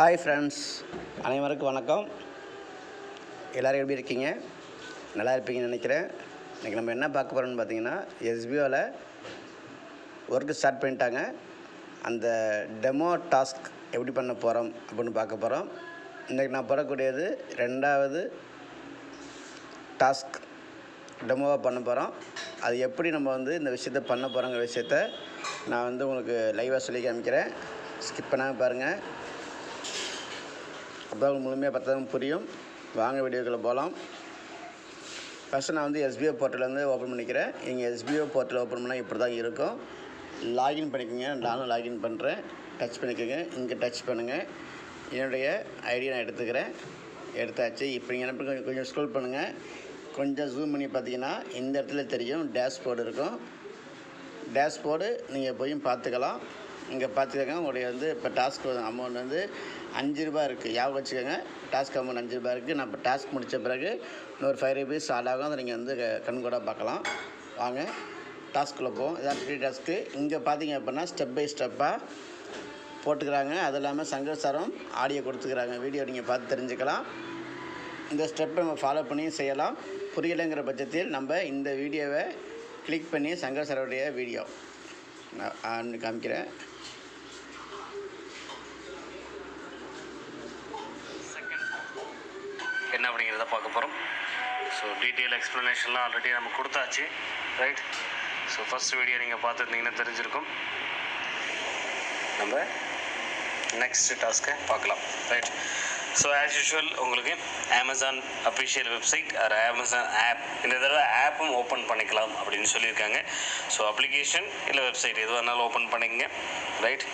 Hi friends அனைவருக்கும் வணக்கம். எல்லோரும் எப்படி இருக்கீங்க? நல்லா இருப்பீங்கன்னு நினைக்கிறேன். இன்றைக்கி நம்ம என்ன பார்க்க போகிறோம்னு பார்த்தீங்கன்னா எஸ்பிஓவில் ஒர்க்கு ஸ்டார்ட் பண்ணிட்டாங்க. அந்த டெமோ டாஸ்க் எப்படி பண்ண போகிறோம் அப்படின்னு பார்க்க போகிறோம் இன்றைக்கி நான் போடக்கூடியது ரெண்டாவது டாஸ்க் டெமோவாக பண்ண போகிறோம் அது எப்படி நம்ம வந்து இந்த விஷயத்த பண்ண போகிறோங்கிற விஷயத்த நான் வந்து உங்களுக்கு லைவாக சொல்லி காமிக்கிறேன். ஸ்கிப் பண்ணாமல் பாருங்கள் அப்போ முழுமையாக பார்த்ததும் புரியும். வாங்க வீடியோக்களை போகலாம் ஃபஸ்ட்டு நான் வந்து எஸ்பிஓ போர்ட்டலேருந்து ஓப்பன் பண்ணிக்கிறேன். நீங்கள் எஸ்பிஓ போர்ட்டல் ஓப்பன் பண்ணால் இப்படி தான் இருக்கும். லாகின் பண்ணிக்கோங்க. நானும் லாகின் பண்ணுறேன் டச் பண்ணிக்கோங்க. இங்கே டச் பண்ணுங்கள் என்னுடைய ஐடியா நான் எடுத்துக்கிறேன். எடுத்தாச்சு. இப்போ நீங்கள் என்ன பண்ணுங்க, கொஞ்சம் ஸ்க்ரோல் பண்ணுங்கள் கொஞ்சம் ஜூம் பண்ணி பார்த்தீங்கன்னா இந்த இடத்துல தெரியும். டேஷ்போர்டு இருக்கும். டேஷ்போர்டு நீங்கள் போய் பார்த்துக்கலாம். இங்கே பார்த்துக்கோங்க உங்களுடைய வந்து இப்போ டாஸ்க் அமௌண்ட் வந்து அஞ்சு ரூபா இருக்குது யாபகம் வச்சுக்கோங்க டாஸ்க் அமௌண்ட் அஞ்சு ரூபா இருக்குது நான் இப்போ டாஸ்க் முடித்த பிறகு இன்னொரு ஃபைவ் ருபீஸ் ஆட் ஆகும். அதை நீங்கள் வந்து கண் பார்க்கலாம். வாங்க டாஸ்க்குள்ளே போவோம். இதான் ஃப்ரீ டாஸ்க்கு இங்கே பார்த்தீங்க அப்படின்னா ஸ்டெப் பை ஸ்டெப்பாக போட்டுக்கிறாங்க. அது இல்லாமல் சங்கர் சாரும் ஆடியோ கொடுத்துக்கிறாங்க. வீடியோ நீங்கள் பார்த்து தெரிஞ்சுக்கலாம். இந்த ஸ்டெப்பை நம்ம ஃபாலோ பண்ணி செய்யலாம். புரியலைங்கிற பட்சத்தில் நம்ம இந்த வீடியோவை கிளிக் பண்ணி சங்கர் சாரோடைய வீடியோ. நான் காமிக்கிறேன். அப்படிங்கிறத பார்க்க போகிறோம் ஸோ டீட்டெயில் எக்ஸ்ப்ளனேஷன்லாம் ஆல்ரெடி நம்ம கொடுத்தாச்சு. ரைட் ஸோ ஃபஸ்ட் வீடியோ நீங்கள் பார்த்துருந்தீங்கன்னா தெரிஞ்சிருக்கும். நம்ம நெக்ஸ்ட் டாஸ்க்கை பார்க்கலாம். ரைட் ஸோ ஆஸ் யூஷுவல் உங்களுக்கு Amazon official website or Amazon app இந்த தடவை ஆப்பும் ஓப்பன் பண்ணிக்கலாம் அப்படின்னு சொல்லியிருக்காங்க. ஸோ அப்ளிகேஷன் இல்லை வெப்சைட் எது வேணாலும் ஓப்பன் பண்ணிக்கங்க. Right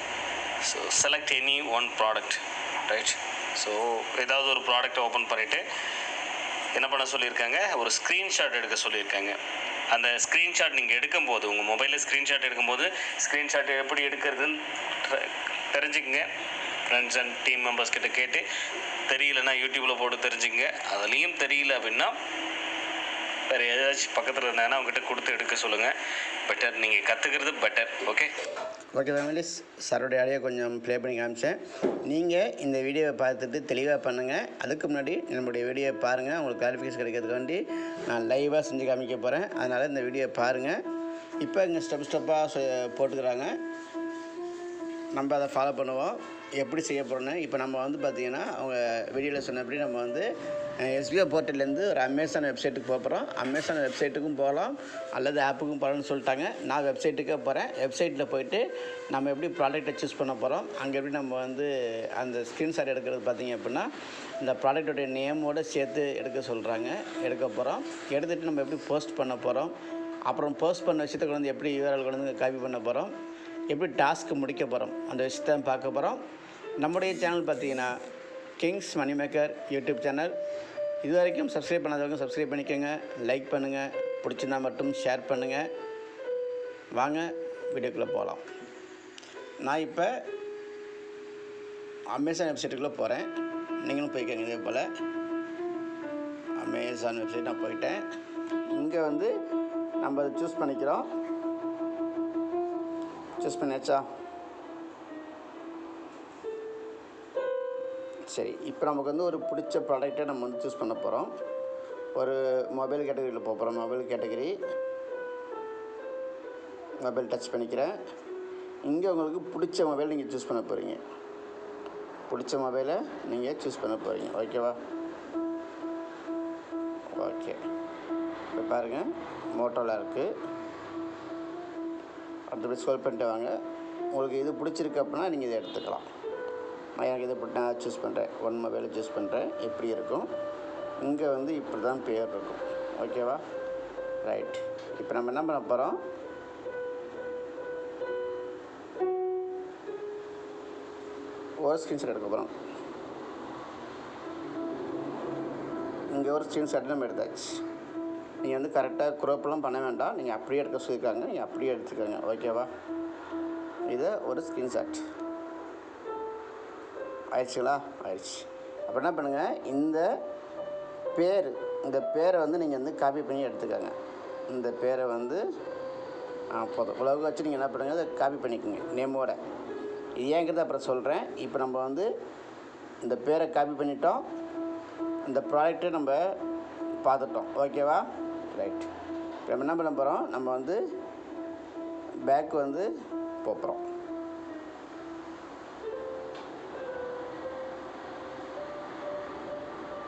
so select any one product right so ஏதாவது ஒரு ப்ராடக்ட்டை ஓப்பன் பண்ணிவிட்டு என்ன பண்ண சொல்லியிருக்காங்க? ஒரு ஸ்க்ரீன்ஷாட் எடுக்க சொல்லியிருக்காங்க. அந்த ஸ்க்ரீன்ஷாட் நீங்கள் எடுக்கும்போது உங்கள் மொபைலில் ஸ்க்ரீன்ஷாட் எடுக்கும்போது ஸ்க்ரீன்ஷாட் எப்படி எடுக்கிறதுன்னு தெரிஞ்சுக்கங்க. ஃப்ரெண்ட்ஸ் அண்ட் டீம் மெம்பர்ஸ் கிட்ட கேட்டு தெரியலன்னா யூடியூப்பில் போட்டு தெரிஞ்சுங்க அதுலேயும் தெரியல அப்படின்னா வேறு ஏதாச்சும் பக்கத்தில் இருந்தாங்கன்னா அவங்ககிட்ட கொடுத்து எடுக்க சொல்லுங்கள் பெட்டர் நீங்கள் கற்றுக்கிறது பெட்டர் ஓகே ஓகே ஃபேமிலிஸ் சாரோடைய ஆடியோ கொஞ்சம் ப்ளே பண்ணி காமிச்சேன். நீங்கள் இந்த வீடியோவை பார்த்துட்டு தெளிவாக பண்ணுங்கள் அதுக்கு முன்னாடி நம்மளுடைய வீடியோவை பாருங்கள் உங்களுக்கு கிளாரிஃபிகேஷன் கிடைக்கிறதுக்காண்டி நான் லைவாக செஞ்சு காமிக்க போகிறேன் அதனால் இந்த வீடியோவை பாருங்கள் இப்போ இங்கே ஸ்டெப் ஸ்டெப்பாக போட்டுக்கிறாங்க. நம்ம அதை ஃபாலோ பண்ணுவோம். எப்படி செய்ய போகிறோன்னு இப்போ நம்ம வந்து பார்த்திங்கன்னா அவங்க வெளியில் சொன்னபடி நம்ம வந்து எஸ்பிஓ போர்ட்டல்லேருந்து ஒரு அமேசான் வெப்சைட்டுக்கு போக போகிறோம் அமேசான் வெப்சைட்டுக்கும் போகலாம் அல்லது ஆப்புக்கும் போகலாம்னு சொல்லிட்டாங்க. நான் வெப்சைட்டுக்கே போகிறேன் வெப்சைட்டில் போயிட்டு நம்ம எப்படி ப்ராடக்ட்டை சூஸ் பண்ண போகிறோம் அங்கே எப்படி நம்ம வந்து அந்த ஸ்க்ரீன்ஷாட் எடுக்கிறது பார்த்திங்க அப்படின்னா இந்த ப்ராடக்டோடைய நேமோடு சேர்த்து எடுக்க சொல்கிறாங்க எடுக்க போகிறோம் எடுத்துகிட்டு நம்ம எப்படி போஸ்ட் பண்ண போகிறோம் அப்புறம் போஸ்ட் பண்ண விஷயத்தை கொண்டு வந்து எப்படி யூஆர்எல் கொண்டு வந்து காப்பி பண்ண போகிறோம் எப்படி டாஸ்க்கு முடிக்க போகிறோம் அந்த விஷயத்தை பார்க்க போகிறோம் நம்முடைய சேனல் பார்த்தீங்கன்னா கிங்ஸ் மணிமேக்கர் யூடியூப் சேனல் இது வரைக்கும் சப்ஸ்கிரைப் பண்ணாதவங்க சப்ஸ்கிரைப் பண்ணிக்கோங்க. லைக் பண்ணுங்கள் பிடிச்சிருந்தா மட்டும் ஷேர் பண்ணுங்கள் வாங்க வீடியோக்குள்ளே போகலாம் நான் இப்போ அமேசான் வெப்சைட்டுக்குள்ளே போகிறேன் நீங்களும் போய்க்கோங்க இதே போல். அமேசான் வெப்சைட் நான் போயிட்டேன். இங்கே வந்து நம்ம சூஸ் பண்ணிக்கிறோம். சூஸ் பண்ணியாச்சா சரி இப்போ நமக்கு வந்து ஒரு பிடிச்ச ப்ராடக்ட்டை நம்ம வந்து சூஸ் பண்ண போகிறோம் ஒரு மொபைல் கேட்டகரியில் போக போகிறோம் மொபைல் கேட்டகரி மொபைல் டச் பண்ணிக்கிறேன். இங்கே உங்களுக்கு பிடிச்ச மொபைல் நீங்கள் சூஸ் பண்ண போகிறீங்க பிடிச்ச மொபைலை நீங்கள் சூஸ் பண்ண போகிறீங்க ஓகேவா ஓகே இப்போ பாருங்கள் மோட்டோவில் இருக்குது அடுத்தபடி ஸ்க்ரோல் பண்ணிட்டு வாங்க. உங்களுக்கு இது பிடிச்சிருக்கு அப்படின்னா நீங்கள் இதை எடுத்துக்கலாம். நான் எனக்கு இதை நான் சூஸ் பண்ணுறேன் ஒன் மொபைலை சூஸ் பண்ணுறேன் எப்படி இருக்கும்? இங்கே வந்து இப்படி தான் பேர் இருக்கும். ஓகேவா ரைட் இப்போ நம்ம என்ன பண்ண போகிறோம் ஒரு ஸ்க்ரீன்ஷாட் எடுக்க போகிறோம் இங்கே ஒரு ஸ்க்ரீன்ஷாட் நம்ம எடுத்தாச்சு. நீங்கள் வந்து கரெக்டாக குரோப்பெல்லாம் பண்ண வேண்டாம். நீங்கள் அப்படியே எடுக்க சொல்லியிருக்காங்க. நீங்கள் அப்படியே எடுத்துக்கோங்க. ஓகேவா இது ஒரு ஸ்க்ரீன்ஷாட் ஆயிடுச்சுங்களா? ஆயிடுச்சு. அப்போ என்ன பண்ணுங்கள் இந்த பேர் இந்த பேரை வந்து நீங்கள் வந்து காப்பி பண்ணி எடுத்துக்கோங்க. இந்த பேரை வந்து போதும். உலக வச்சு நீங்கள் என்ன பண்ணுங்கள் அதை காப்பி பண்ணிக்கோங்க. நேமோட. இது ஏங்கிறத அப்புறம் சொல்கிறேன் இப்போ நம்ம வந்து இந்த பேரை காப்பி பண்ணிட்டோம். இந்த ப்ராடக்ட்டை நம்ம பார்த்துட்டோம். ஓகேவா ரைட் இப்போ நம்ம என்ன பண்ண போகிறோம் நம்ம வந்து பேக் வந்து போகிறோம்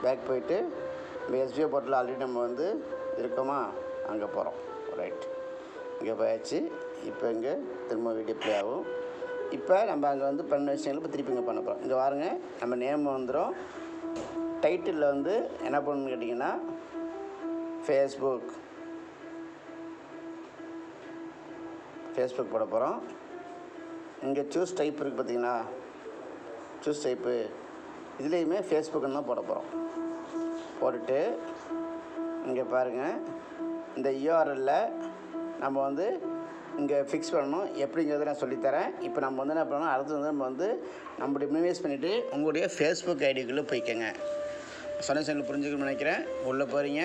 பேக் போயிட்டு இப்போ எஸ்பிஐ போர்ட்டில் ஆல்ரெடி நம்ம வந்து இருக்கோமா? அங்கே போகிறோம் ரைட் இங்கே போயாச்சு. இப்போ இங்கே திரும்ப வீடியோ ப்ளே ஆகும். இப்போ நம்ம அங்கே வந்து பண்ண விஷயங்கள் இப்போ திருப்பி இங்கே பண்ண போகிறோம் இங்கே வாருங்க நம்ம நேம் வந்துடும் டைட்டிலில் வந்து என்ன பண்ணணும்னு கேட்டிங்கன்னா ஃபேஸ்புக் ஃபேஸ்புக் போட போகிறோம் இங்கே சூஸ் டைப் இருக்குது பார்த்தீங்கன்னா சூஸ் டைப்பு இதுலேயுமே ஃபேஸ்புக்குன்னு தான் போட போகிறோம் போட்டுட்டு இங்கே பாருங்கள் இந்த யூஆர்எல்ல நம்ம வந்து இங்கே ஃபிக்ஸ் பண்ணணும். எப்படிங்கிறத நான் சொல்லித்தரேன். இப்போ நம்ம வந்து என்ன பண்ணணும்? அடுத்து வந்து நம்ம வந்து நம்மளுடைய மினிமைஸ் பண்ணிவிட்டு உங்களுடைய ஃபேஸ்புக் ஐடிக்குள்ளே போய்க்கோங்க. சொன்ன சொன்ன புரிஞ்சுக்கணும்னு நினைக்கிறேன். உள்ளே போகிறீங்க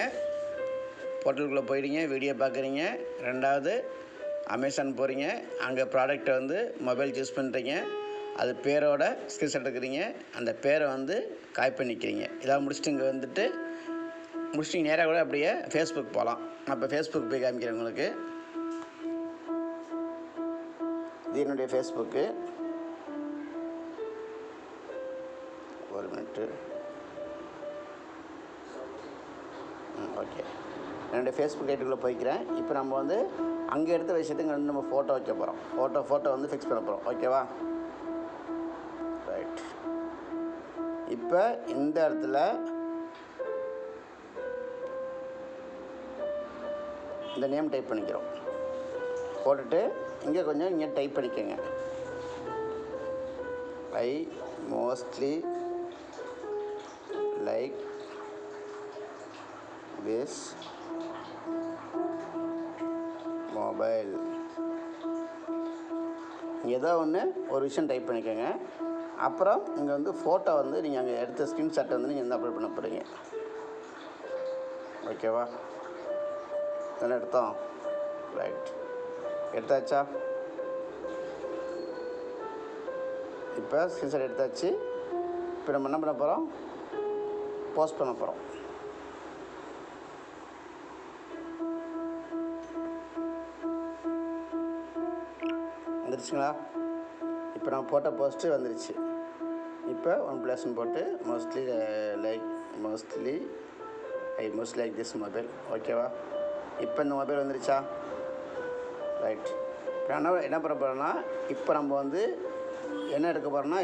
போர்ட்டலுக்குள்ளே போயிடுங்க வீடியோ பார்க்குறீங்க. ரெண்டாவது அமேசான் போகிறீங்க அங்கே ப்ராடக்ட்டை வந்து மொபைல் சூஸ் பண்ணுறீங்க அது பேரோட ஸ்கிரீன்ஷாட் எடுக்கிறீங்க. அந்த பேரை வந்து காய் பண்ணிக்கிறீங்க. இதெல்லாம் முடிச்சுட்டு இங்கே வந்துட்டு முடிச்சுட்டு நேராக கூட அப்படியே ஃபேஸ்புக் போகலாம் நான் இப்போ ஃபேஸ்புக் போய் காமிக்கிறேன் உங்களுக்கு. இது என்னுடைய ஃபேஸ்புக்கு ஒரு மினிட்டு ஓகே என்னுடைய ஃபேஸ்புக் ஐட்டுக்குள்ளே போய்க்கிறேன். இப்போ நம்ம வந்து அங்கே எடுத்த விஷயத்துக்கு வந்து நம்ம ஃபோட்டோ வைக்க போகிறோம் ஃபோட்டோ ஃபோட்டோ வந்து ஃபிக்ஸ் பண்ண போகிறோம் ஓகேவா ரைட் இப்போ இந்த இடத்துல இந்த நேம் டைப் பண்ணிக்கிறோம். போட்டுட்டு இங்கே கொஞ்சம் இங்கே டைப் பண்ணிக்கோங்க. I mostly like this. Mobile ஏதோ ஒன்று ஒரு விஷயம் டைப் பண்ணிக்கோங்க. அப்புறம் இங்கே வந்து ஃபோட்டோ வந்து நீங்கள் அங்கே எடுத்த ஸ்க்ரீன்ஷாட்டை வந்து நீங்கள் வந்து அப்லோட் பண்ண போகிறீங்க ஓகேவா தானே எடுத்தோம். ரைட் எடுத்தாச்சா? இப்போ ஸ்க்ரீன்ஷாட் எடுத்தாச்சு. இப்போ நம்ம என்ன பண்ண போகிறோம் போஸ்ட் பண்ண போகிறோம் வந்துருச்சுங்களா? இப்போ நான் போட்ட போஸ்ட்டு வந்துருச்சு. இப்போ ஒன் ப்ளஸ்ன்னு போட்டு mostly like mostly I most like this mobile ஓகேவா இப்போ இந்த மொபைல் வந்துருச்சா? ரைட் இப்போ நான் என்ன பண்ண போகிறேன்னா இப்போ நம்ம வந்து என்ன எடுக்க போகிறோம்னா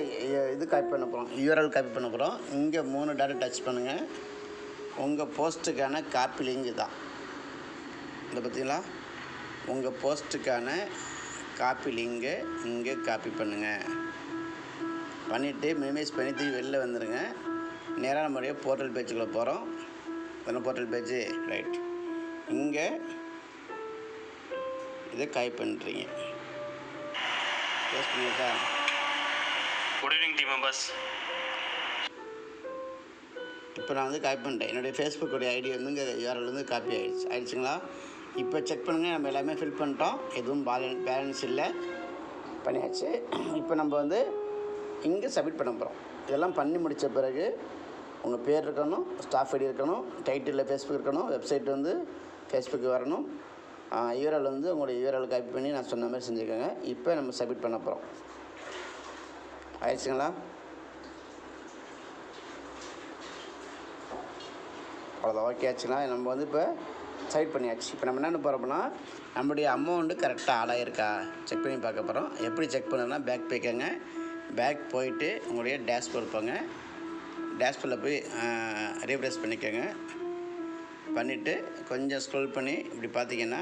இது காப்பி பண்ண போகிறோம் யூஆர்எல் காப்பி பண்ண போகிறோம் இங்கே மூணு டாட்டா டச் பண்ணுங்கள் உங்கள் போஸ்ட்டுக்கான காப்பி லிங்க் தான். இந்த பார்த்தீங்களா? உங்கள் போஸ்ட்டுக்கான காப்பி லிங்கை இங்கே காப்பி பண்ணுங்கள் பண்ணிவிட்டு மினிமைஸ் பண்ணி திரும்பி வெளில வந்துடுங்க நேராக நம்மளுடைய போர்ட்டல் பேஜுக்குள்ளே போகிறோம் தானே போர்ட்டல் பேஜு ரைட் இங்கே இதை காய் பண்ணுறீங்க பேஸ் பண்ணிட்டா குட் ஈவினிங் டீம் மெம்பர்ஸ் இப்போ நான் வந்து காப்பி பண்ணிட்டேன். என்னுடைய ஃபேஸ்புக்கோடைய ஐடி வந்து இங்கே யூஆர்எல் வந்து காப்பி ஆகிடுச்சு ஆயிடுச்சுங்களா? இப்போ செக் பண்ணுங்கள் நம்ம எல்லாமே ஃபில் பண்ணிட்டோம். எதுவும் பேலன்ஸ் பேலன்ஸ் இல்லை. பண்ணியாச்சு. இப்போ நம்ம வந்து இங்கே சப்மிட் பண்ண போகிறோம் இதெல்லாம் பண்ணி முடித்த பிறகு உங்கள் பேர் இருக்கணும் ஸ்டாஃப் ஐடி இருக்கணும் டைட்டிலில் ஃபேஸ்புக் இருக்கணும் வெப்சைட் வந்து ஃபேஸ்புக் வரணும். யூஆர்எல் வந்து உங்களுடைய யூஆர்எல் காப்பி பண்ணி நான் சொன்ன மாதிரி செஞ்சுக்கோங்க. இப்போ நம்ம சப்மிட் பண்ண போகிறோம் ஆயிடுச்சுங்களா? அவ்வளோதான். ஓகே ஆச்சுங்களா? நம்ம வந்து இப்போ சைட் பண்ணியாச்சு. இப்போ நம்ம என்ன போகிறோம்னா நம்முடைய அமௌண்ட்டு கரெக்டாக ஆளாயிருக்கா? ஆகிருக்கா செக் பண்ணி பார்க்க போகிறோம் எப்படி செக் பண்ணணும்னா பேக் போய்க்கோங்க. பேக் போயிட்டு உங்களுடைய டேஷ்போர்ட் போங்க. டேஷ்போர்டில் போய் ரீப்ரேஸ் பண்ணிக்கோங்க. பண்ணிவிட்டு கொஞ்சம் ஸ்க்ரோல் பண்ணி இப்படி பார்த்தீங்கன்னா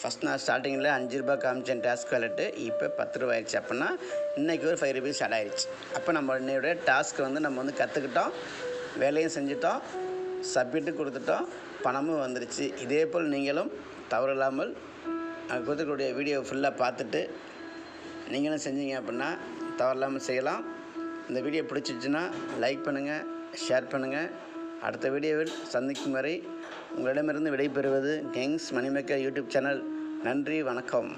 ஃபஸ்ட் நான் ஸ்டார்டிங்கில் அஞ்சு ரூபா காமிச்சேன் டாஸ்க் வேலெட்டு இப்போ பத்து ரூபா ஆயிடுச்சு. அப்படின்னா இன்றைக்கி ஒரு ஃபைவ் ருபீஸ் ஆட் ஆயிடுச்சு அப்போ நம்ம இன்னையோட டாஸ்க்கு வந்து நம்ம வந்து கற்றுக்கிட்டோம் வேலையும் செஞ்சுட்டோம். சப்மிட்டு கொடுத்துட்டோம். பணமும் வந்துருச்சு. இதே போல் நீங்களும் தவறில்லாமல் நான் கொடுத்துக்கூடிய வீடியோ ஃபுல்லாக பார்த்துட்டு நீங்களும் செஞ்சீங்க அப்படின்னா தவறில்லாமல் செய்யலாம். இந்த வீடியோ பிடிச்சிச்சுன்னா லைக் பண்ணுங்கள் ஷேர் பண்ணுங்கள் அடுத்த வீடியோவில் சந்திக்கும் வரை உங்களிடமிருந்து விடைபெறுவது கெங்ஸ் மணிமேக்கர் யூடியூப் சேனல். நன்றி வணக்கம்.